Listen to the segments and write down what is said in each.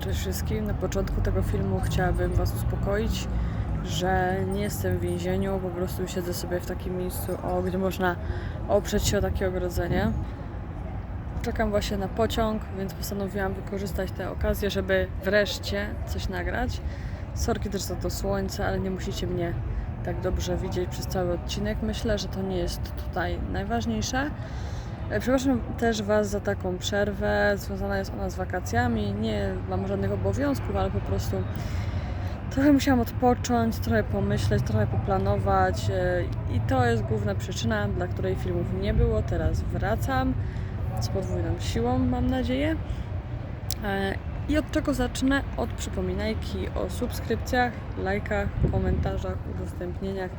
Cześć wszystkim. Na początku tego filmu chciałabym Was uspokoić, że nie jestem w więzieniu, po prostu siedzę sobie w takim miejscu, o, gdzie można oprzeć się o takie ogrodzenie. Czekam właśnie na pociąg, więc postanowiłam wykorzystać tę okazję, żeby wreszcie coś nagrać. Sorki też za to słońce, ale nie musicie mnie tak dobrze widzieć przez cały odcinek. Myślę, że to nie jest tutaj najważniejsze. E, Przepraszam też Was za taką przerwę. Związana jest ona z wakacjami. Nie mam żadnych obowiązków, ale po prostu trochę musiałam odpocząć, trochę pomyśleć, trochę poplanować. e, I to jest główna przyczyna, dla której filmów nie było. Teraz wracam z podwójną siłą, mam nadzieję. E, I od czego zacznę? Od przypominajki o subskrypcjach, lajkach, komentarzach, udostępnieniach.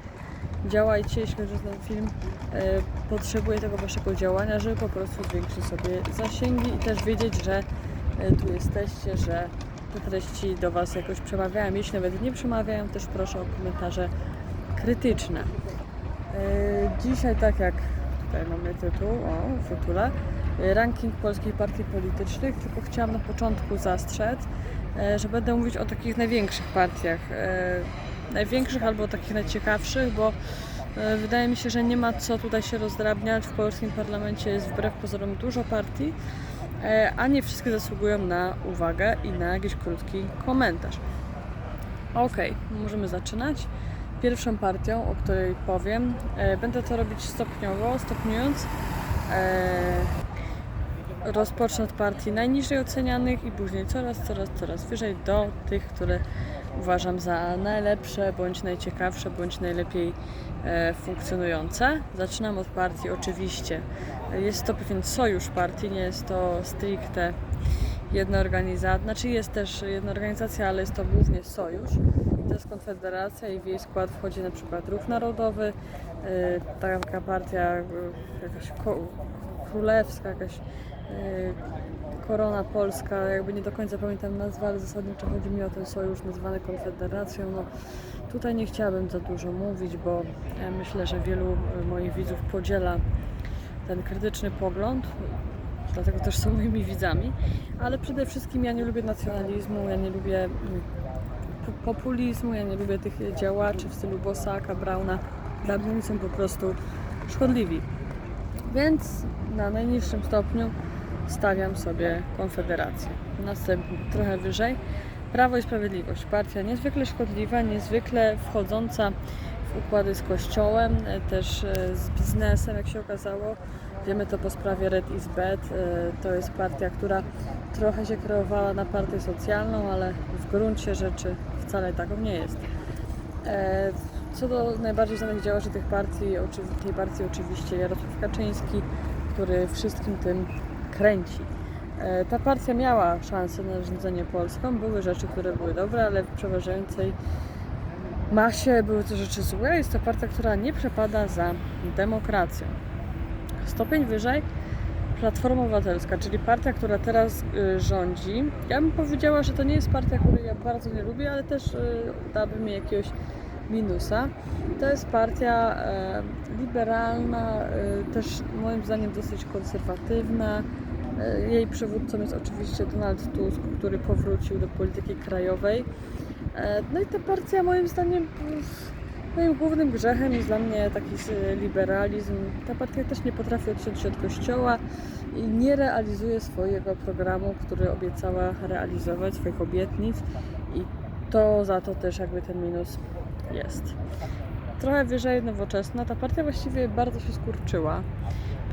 Działajcie, jeśli o ten film. E, Potrzebuję tego Waszego działania, żeby po prostu zwiększyć sobie zasięgi i też wiedzieć, że e, tu jesteście, że te treści do Was jakoś przemawiają. Jeśli nawet nie przemawiają, też proszę o komentarze krytyczne. E, Dzisiaj, tak jak tutaj mamy tytuł, o, w tytule, ranking polskich partii politycznych, tylko chciałam na początku zastrzec, że będę mówić o takich największych partiach. Największych albo takich najciekawszych, bo e, wydaje mi się, że nie ma co tutaj się rozdrabniać. W polskim parlamencie jest wbrew pozorom dużo partii, e, a nie wszystkie zasługują na uwagę i na jakiś krótki komentarz. Okej, możemy zaczynać. Pierwszą partią, o której powiem, e, będę to robić stopniowo, stopniując. Rozpocznę od partii najniżej ocenianych i później coraz, coraz, coraz wyżej do tych, które uważam za najlepsze, bądź najciekawsze, bądź najlepiej e, funkcjonujące. Zaczynam od partii oczywiście. Jest to pewien sojusz partii, nie jest to stricte jedna organizacja, znaczy jest też jedna organizacja, ale jest to głównie sojusz. To jest Konfederacja i w jej skład wchodzi na przykład Ruch Narodowy, e, taka partia e, jakaś królewska, jakaś e, Korona Polska, jakby nie do końca pamiętam nazwę, ale zasadniczo chodzi mi o ten sojusz nazwany Konfederacją. No, tutaj nie chciałabym za dużo mówić, bo e, myślę, że wielu e, moich widzów podziela ten krytyczny pogląd, dlatego też są moimi widzami, ale przede wszystkim ja nie lubię nacjonalizmu, ja nie lubię mm, po- populizmu, ja nie lubię tych działaczy w stylu Bosaka, Brauna. Dla mnie są po prostu szkodliwi. Więc na najniższym stopniu stawiam sobie Konfederację. Następnie trochę wyżej Prawo i Sprawiedliwość. Partia niezwykle szkodliwa, niezwykle wchodząca w układy z kościołem, e, też e, z biznesem, jak się okazało. Wiemy to po sprawie Red is Bad. E, To jest partia, która trochę się kreowała na partię socjalną, ale w gruncie rzeczy wcale taką nie jest. Co do najbardziej znanych działaczy tych partii, tej partii oczywiście Jarosław Kaczyński, który wszystkim tym kręci. E, Ta partia miała szansę na rządzenie Polską, były rzeczy, które były dobre, ale w przeważającej masie były to rzeczy złe. Jest to partia, która nie przepada za demokracją. Stopień wyżej Platforma Obywatelska, czyli partia, która teraz y, rządzi. Ja bym powiedziała, że to nie jest partia, której ja bardzo nie lubię, ale też y, dałaby mi jakiegoś minusa. To jest partia e, liberalna, e, też moim zdaniem dosyć konserwatywna. E, jej przywódcą jest oczywiście Donald Tusk, który powrócił do polityki krajowej. No i ta partia moim zdaniem moim głównym grzechem jest dla mnie taki liberalizm. Ta partia też nie potrafi odciąć się od kościoła i nie realizuje swojego programu, który obiecała realizować, swoich obietnic i to za to też jakby ten minus jest. Trochę wyżej nowoczesna. Ta partia właściwie bardzo się skurczyła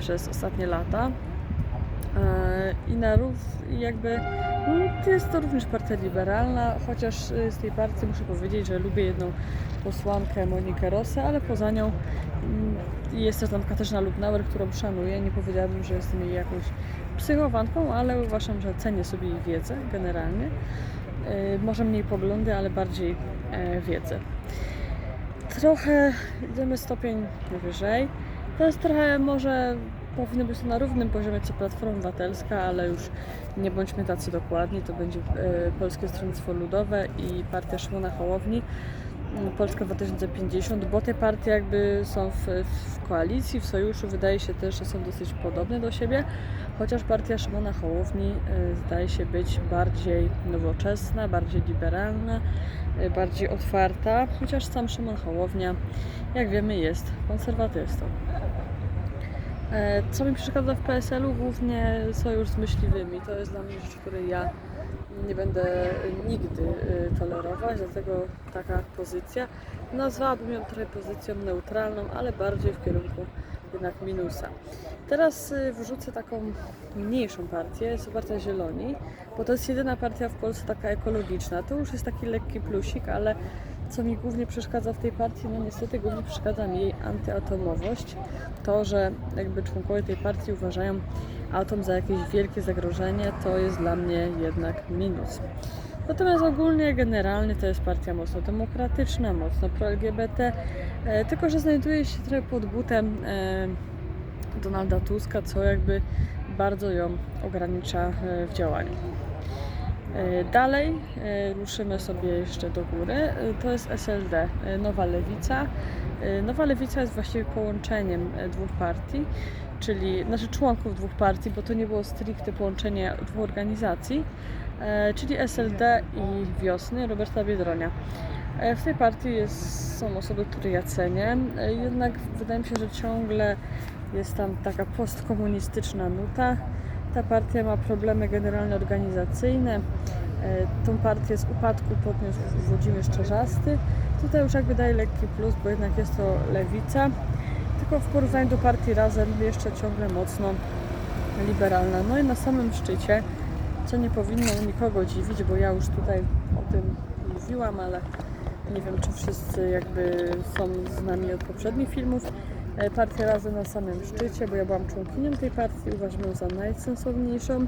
przez ostatnie lata. E, I na rów, jakby no, jest to również partia liberalna, chociaż y, z tej partii muszę powiedzieć, że lubię jedną posłankę Monikę Rosę, ale poza nią mm, jest też tam Katarzyna Lubnauer, którą szanuję. Nie powiedziałabym, że jestem jej jakąś psychowanką, ale uważam, że cenię sobie jej wiedzę generalnie. Y, Może mniej poglądy, ale bardziej e, wiedzę. Trochę idziemy stopień wyżej. To jest trochę może powinno być to na równym poziomie co Platforma Obywatelska, ale już nie bądźmy tacy dokładni. To będzie e, Polskie Stronnictwo Ludowe i Partia Szymona Hołowni. Mm, Polska 2050, bo te partie jakby są w, w koalicji, w sojuszu, wydaje się też, że są dosyć podobne do siebie, chociaż partia Szymona Hołowni y, zdaje się być bardziej nowoczesna, bardziej liberalna, y, bardziej otwarta, chociaż sam Szymon Hołownia, jak wiemy, jest konserwatystą. E, Co mi przeszkadza w PSL-u? Głównie sojusz z myśliwymi. To jest dla mnie rzecz, której ja nie będę nigdy y, tolerować, dlatego taka pozycja. Nazwałabym ją trochę pozycją neutralną, ale bardziej w kierunku jednak minusa. Teraz y, wrzucę taką mniejszą partię, jest to partia Zieloni, bo to jest jedyna partia w Polsce taka ekologiczna. To już jest taki lekki plusik, ale co mi głównie przeszkadza w tej partii, no niestety głównie przeszkadza mi jej antyatomowość. To, że jakby członkowie tej partii uważają atom za jakieś wielkie zagrożenie, to jest dla mnie jednak minus. Natomiast ogólnie, generalnie to jest partia mocno demokratyczna, mocno pro-LGBT, e, tylko że znajduje się trochę pod butem e, Donalda Tuska, co jakby bardzo ją ogranicza e, w działaniu. E, Dalej e, ruszymy sobie jeszcze do góry. E, To jest SLD, Nowa Lewica. Nowa Lewica jest właściwie połączeniem dwóch partii, czyli znaczy członków dwóch partii, bo to nie było stricte połączenie dwóch organizacji, czyli SLD i Wiosny Roberta Biedronia. W tej partii jest, są osoby, które ja cenię, jednak wydaje mi się, że ciągle jest tam taka postkomunistyczna nuta. Ta partia ma problemy generalnie organizacyjne. E, Tą partię z upadku podniósł Włodzimierz Czarzasty. Tutaj już jakby daje lekki plus, bo jednak jest to lewica. Tylko w porównaniu do partii Razem jeszcze ciągle mocno liberalna. No i na samym szczycie, co nie powinno nikogo dziwić, bo ja już tutaj o tym mówiłam, ale nie wiem, czy wszyscy jakby są z nami od poprzednich filmów. E, Partia Razem na samym szczycie, bo ja byłam członkinią tej partii, uważam ją za najsensowniejszą.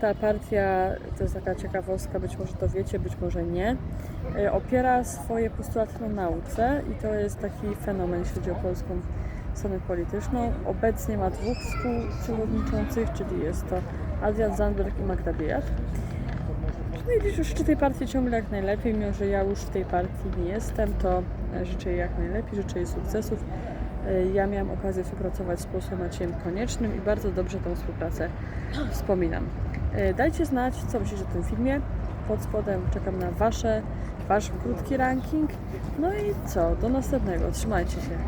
Ta partia, to jest taka ciekawostka, być może to wiecie, być może nie, e, opiera swoje postulaty na nauce i to jest taki fenomen, jeśli chodzi o polską scenę polityczną. Obecnie ma dwóch współprzewodniczących, czyli jest to Adrian Zandberg i Magda Biejat. No i życzę tej partii ciągle jak najlepiej, mimo że ja już w tej partii nie jestem, to e, życzę jej jak najlepiej, życzę jej sukcesów. E, Ja miałam okazję współpracować z posłem Maciejem Koniecznym i bardzo dobrze tą współpracę wspominam. E, Dajcie znać, co myślicie o tym filmie. Pod spodem czekam na wasze, wasz krótki ranking. No i co? Do następnego. Trzymajcie się.